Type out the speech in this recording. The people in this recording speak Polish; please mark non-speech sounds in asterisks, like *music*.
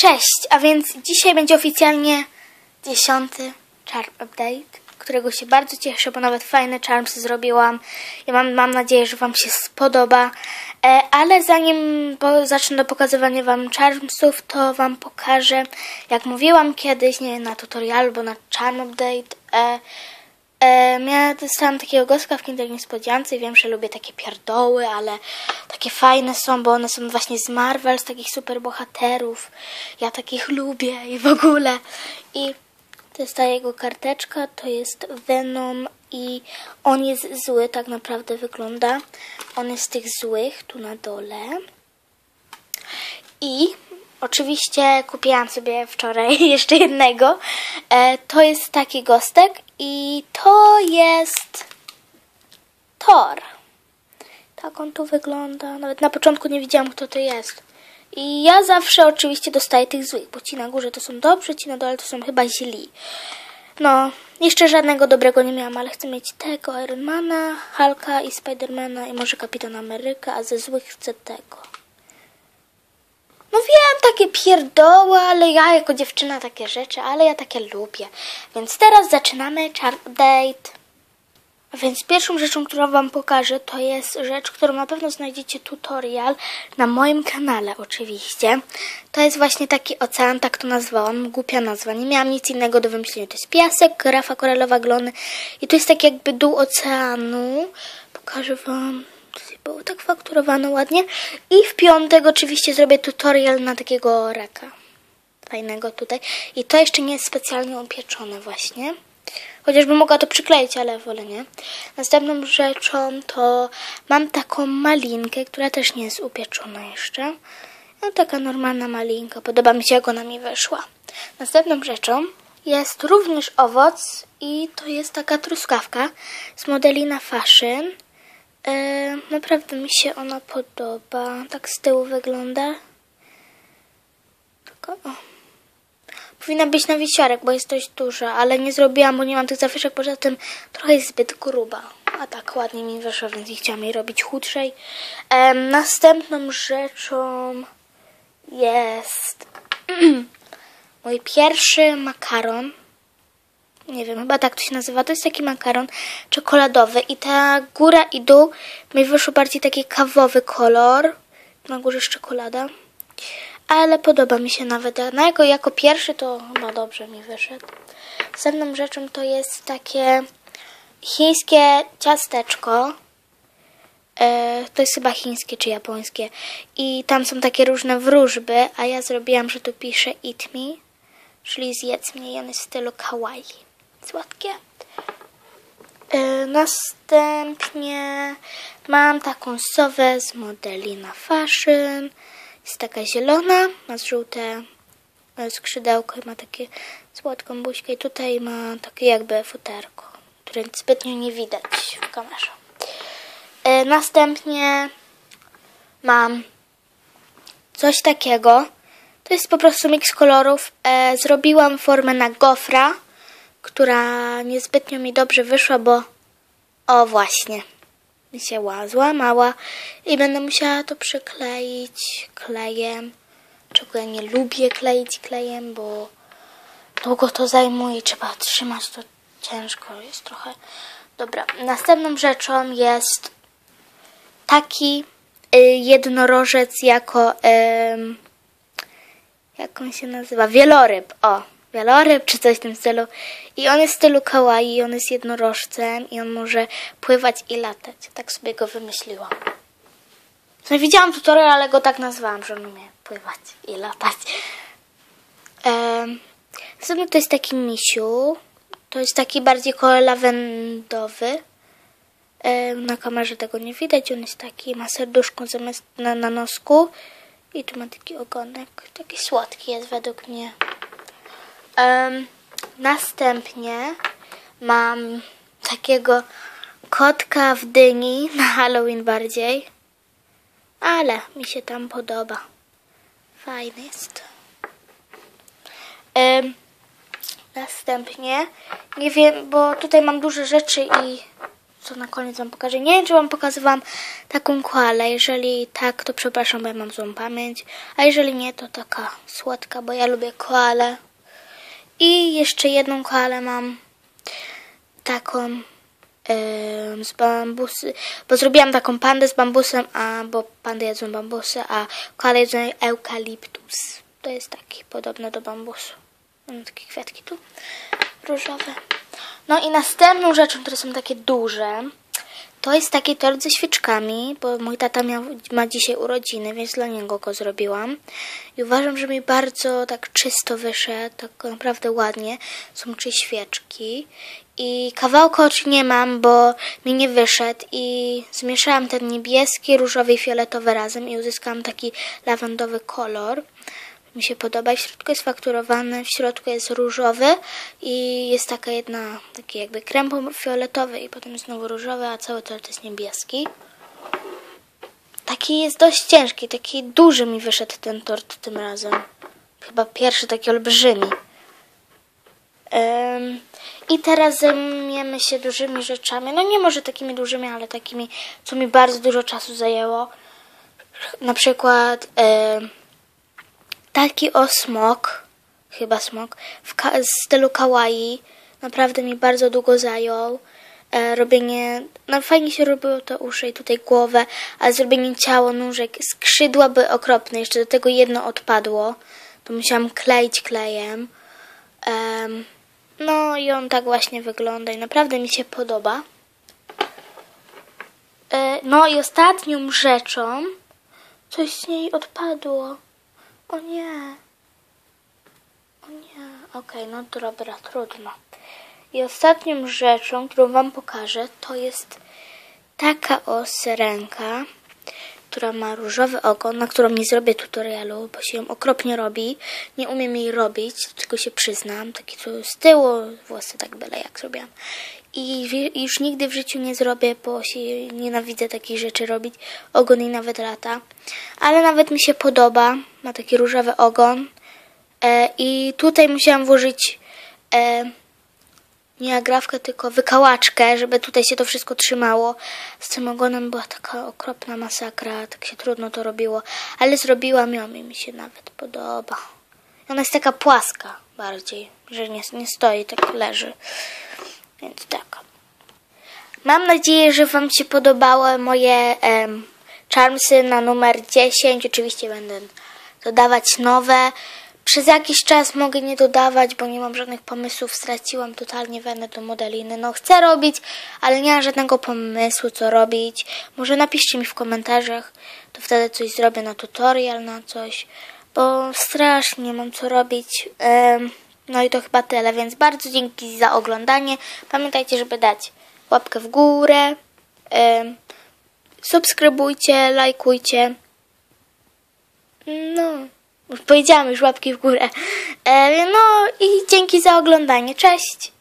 Cześć, a więc dzisiaj będzie oficjalnie dziesiąty Charm Update, którego się bardzo cieszę, bo nawet fajne charmsy zrobiłam i mam, mam nadzieję, że Wam się spodoba. E, ale zanim po, zacznę pokazywanie Wam charmsów, to Wam pokażę, jak mówiłam kiedyś, nie na tutorialu, bo na Charm Update, e, E, ja dostałam takiego goska w Kinder Niespodziance i wiem, że lubię takie pierdoły, ale takie fajne są, bo one są właśnie z Marvel, z takich super bohaterów. Ja takich lubię i w ogóle. I to jest ta jego karteczka, to jest Venom i on jest zły, tak naprawdę wygląda. On jest z tych złych, tu na dole. I oczywiście kupiłam sobie wczoraj *laughs* jeszcze jednego. E, to jest taki gostek i to jest Thor. Tak on tu wygląda. Nawet na początku nie widziałam, kto to jest. I ja zawsze oczywiście dostaję tych złych, bo ci na górze to są dobrzy, ci na dole to są chyba źli. No, jeszcze żadnego dobrego nie miałam, ale chcę mieć tego Ironmana, Hulka i Spidermana i może Kapitan Ameryka, a ze złych chcę tego. No wiem, takie pierdoły, ale ja jako dziewczyna takie rzeczy, ale ja takie lubię. Więc teraz zaczynamy Chart Date. A więc pierwszą rzeczą, którą Wam pokażę, to jest rzecz, którą na pewno znajdziecie tutorial na moim kanale oczywiście. To jest właśnie taki ocean, tak to nazwałam, głupia nazwa. Nie miałam nic innego do wymyślenia. To jest piasek, grafa korelowa, glony i to jest tak jakby dół oceanu. Pokażę Wam było tak fakturowane ładnie. I w piątek oczywiście zrobię tutorial na takiego raka. Fajnego tutaj. I to jeszcze nie jest specjalnie upieczone właśnie. Chociażbym mogła to przykleić, ale wolę nie. Następną rzeczą to mam taką malinkę, która też nie jest upieczona jeszcze. No taka normalna malinka. Podoba mi się, jak ona mi wyszła. Następną rzeczą jest również owoc i to jest taka truskawka z modelina Fashion. E, naprawdę mi się ona podoba. Tak z tyłu wygląda. Tylko, o. Powinna być na wisiorek, bo jest dość duża, ale nie zrobiłam, bo nie mam tych zawieszek, poza tym trochę jest zbyt gruba. A tak ładnie mi wyszło, więc nie chciałam jej robić chudszej. E, następną rzeczą jest *clears throat* mój pierwszy makaron nie wiem, chyba tak to się nazywa. To jest taki makaron czekoladowy i ta góra i dół mi wyszło bardziej taki kawowy kolor. Na górze jest czekolada. Ale podoba mi się nawet. Na jako pierwszy to chyba dobrze mi wyszedł. Następną rzeczą to jest takie chińskie ciasteczko. E, to jest chyba chińskie czy japońskie. I tam są takie różne wróżby, a ja zrobiłam, że tu pisze eat me, czyli zjedz mnie i on jest w stylu kawaii słodkie. Yy, następnie mam taką sowę z modeli na fashion. Jest taka zielona, ma żółte e, skrzydełko i ma takie słodką buźkę. I tutaj ma takie jakby futerko, które zbytnio nie widać w kamerze. Yy, następnie mam coś takiego. To jest po prostu miks kolorów. Zrobiłam formę na gofra która niezbytnio mi dobrze wyszła, bo o właśnie, mi się złamała i będę musiała to przykleić klejem, czego ja nie lubię kleić klejem, bo długo to zajmuje, trzeba trzymać to ciężko, jest trochę. Dobra, następną rzeczą jest taki y, jednorożec jako, y, jak on się nazywa, wieloryb, o, wieloryb czy coś w tym stylu. I on jest w stylu kawaii, on jest jednorożcem i on może pływać i latać. Tak sobie go wymyśliłam. No widziałam tutorial, ale go tak nazwałam, że on umie pływać i latać. Um, to jest taki misiu. To jest taki bardziej kolor lawendowy. Um, na kamerze tego nie widać. On jest taki, ma serduszko zamiast na, na nosku. I tu ma taki ogonek. Taki słodki jest według mnie. Um, następnie mam takiego kotka w dyni *laughs* na Halloween bardziej. Ale mi się tam podoba. Fajny jest. Um, następnie, nie wiem, bo tutaj mam duże rzeczy i to na koniec wam pokażę. Nie wiem, czy wam pokazywałam taką koalę. Jeżeli tak, to przepraszam, bo ja mam złą pamięć. A jeżeli nie, to taka słodka, bo ja lubię koalę. I jeszcze jedną koalę mam. Taką z bambusy, bo zrobiłam taką pandę z bambusem, a bo pandy jedzą bambusy, a koale jedzą eukaliptus. To jest taki podobny do bambusu. Mam takie kwiatki tu różowe. No i następną rzeczą, które są takie duże, to jest taki tort ze świeczkami, bo mój tata miał, ma dzisiaj urodziny, więc dla niego go zrobiłam. I uważam, że mi bardzo tak czysto wyszedł, tak naprawdę ładnie. Są trzy świeczki. I kawałka oczu nie mam, bo mi nie wyszedł. I zmieszałam ten niebieski, różowy i fioletowy razem i uzyskałam taki lawendowy kolor mi się podoba. W środku jest fakturowany, w środku jest różowy i jest taka jedna, taki jakby krem fioletowy i potem znowu różowy, a cały tort jest niebieski. Taki jest dość ciężki, taki duży mi wyszedł ten tort tym razem. Chyba pierwszy taki olbrzymi. Ym, I teraz zajmiemy się dużymi rzeczami. No nie może takimi dużymi, ale takimi, co mi bardzo dużo czasu zajęło. Na przykład... Ym, taki o smok, chyba smok, w stylu kawaii. Naprawdę mi bardzo długo zajął. E, robienie, no fajnie się robiło te uszy i tutaj głowę, ale zrobienie ciało, nóżek, skrzydła były okropne. Jeszcze do tego jedno odpadło. To musiałam kleić klejem. Em, no i on tak właśnie wygląda i naprawdę mi się podoba. E, no i ostatnią rzeczą coś z niej odpadło. O nie. O nie. Okej, no dobra, trudno. I ostatnią rzeczą, którą wam pokażę, to jest taka o syrenka, która ma różowy ogon, na którą nie zrobię tutorialu, bo się ją okropnie robi. Nie umiem jej robić, tylko się przyznam. Taki tu z tyłu, włosy tak byle jak zrobiłam. I już nigdy w życiu nie zrobię, bo się nienawidzę takich rzeczy robić. Ogon jej nawet lata. Ale nawet mi się podoba. Ma taki różowy ogon. E, I tutaj musiałam włożyć e, nie agrafkę, tylko wykałaczkę, żeby tutaj się to wszystko trzymało. Z tym ogonem była taka okropna masakra, tak się trudno to robiło, ale zrobiłam ją i mi się nawet podoba. Ona jest taka płaska bardziej, że nie, nie stoi, tak leży. Więc tak. Mam nadzieję, że Wam się podobały moje em, charmsy na numer 10. Oczywiście będę dodawać nowe. Przez jakiś czas mogę nie dodawać, bo nie mam żadnych pomysłów. Straciłam totalnie wenę do modeliny. No chcę robić, ale nie mam żadnego pomysłu, co robić. Może napiszcie mi w komentarzach, to wtedy coś zrobię na tutorial, na coś. Bo strasznie nie mam co robić. No i to chyba tyle, więc bardzo dzięki za oglądanie. Pamiętajcie, żeby dać łapkę w górę. subskrybujcie, lajkujcie. No, już powiedziałam już łapki w górę. E, no i dzięki za oglądanie. Cześć!